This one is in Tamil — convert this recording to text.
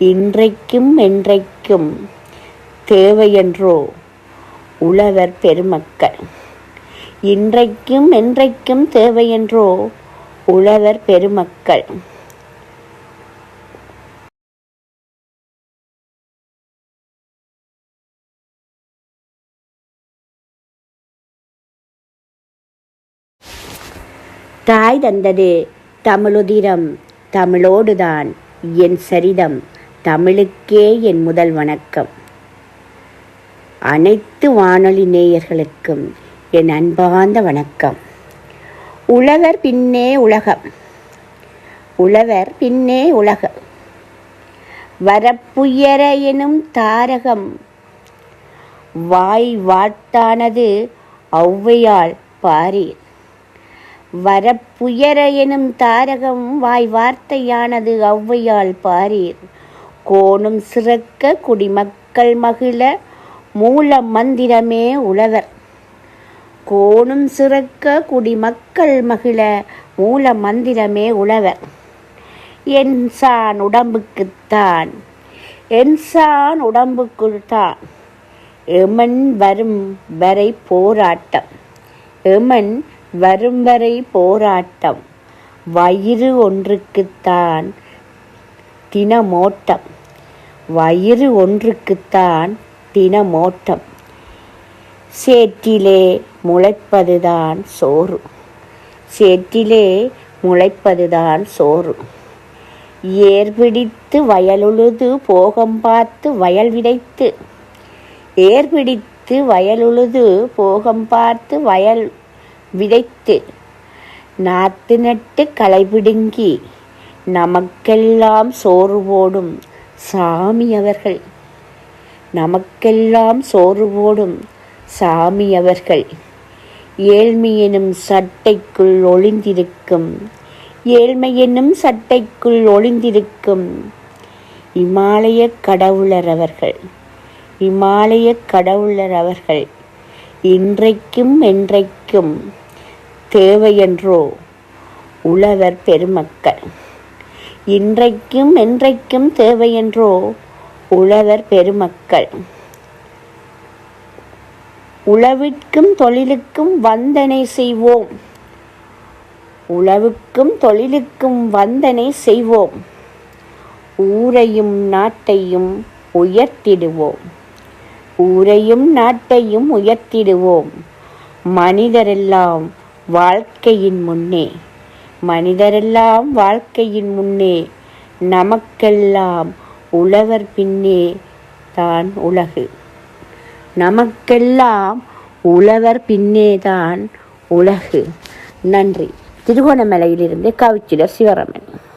இன்றைக்கும் என்றைக்கும் தேவையென்றோ உழவர் பெருமக்கள். இன்றைக்கும் என்றைக்கும் தேவையென்றோ உழவர் பெருமக்கள். தாய் தந்தது தமிழுதிரம் தமிழோடுதான் என் சரிதம். தமிழுக்கே என் முதல் வணக்கம். அனைத்து வானொலி நேயர்களுக்கும் என் அன்பார்ந்த வணக்கம். உழவர் பின்னே உலகம். உழவர் பின்னே உலகம். வரப்புயர எனும் தாரகம். வாய் வாட்டானது ஔவையால் பாரீர் வரப்புயர எனும் தாரகம் வாய் வார்த்தையானது ஔவையால் பாரீர் கோணும் சிறக்க குடிமக்கள் மகிழ மூல மந்திரமே உழவர் கோணும் சிறக்க குடிமக்கள் மகிழ மூல மந்திரமே உழவர் என்சான் உடம்புக்குத்தான் என்சான் உடம்புக்குத்தான் எமன் வரும் வரை போராட்டம் எமன் வரும் வரை போராட்டம். வயிறு ஒன்றுக்குத்தான் தினமோட்டம். வயிறு ஒன்றுக்குத்தான் தினமோட்டம். சேற்றிலே முளைப்பதுதான் சோறு. சேற்றிலே முளைப்பதுதான் சோறு. ஏர் பிடித்து வயலுழுது போகம் பார்த்து வயல் விதைத்து. ஏர் பிடித்து வயலுழுது போகம் பார்த்து வயல் விதைத்து. நாத்து நட்டு களை பிடுங்கி நமக்கெல்லாம் சோறு போடும். சாமி அவர்கள். நமக்கெல்லாம் சோறு போடும் சாமி அவர்கள். ஏழ்மை எனும் சட்டைக்குள் ஒளிந்திருக்கும். ஏழ்மை சட்டைக்குள் ஒளிந்திருக்கும். இமாலய கடவுளர் அவர்கள். இமாலய கடவுளர் அவர்கள். இன்றைக்கும் என்றைக்கும் தேவையென்றோ உழவர் பெருமக்கள். இன்றைக்கும் என்றைக்கும் தேவையென்றோ உழவர் பெருமக்கள். உழவிற்கும் தொழிலுக்கும் வந்தனை செய்வோம். உழவுக்கும் தொழிலுக்கும் வந்தனை செய்வோம். ஊரையும் நாட்டையும் உயர்த்திடுவோம். ஊரையும் நாட்டையும் உயர்த்திடுவோம். மனிதரெல்லாம் வாழ்க்கையின் முன்னே மனிதரெல்லாம் வாழ்க்கையின் முன்னே நமக்கெல்லாம் உழவர் பின்னே தான் உலகு. நமக்கெல்லாம் உழவர் பின்னே தான் உலகு. நன்றி. திருகோணமலையிலிருந்து கவிச்சிடர் சிவரமன்.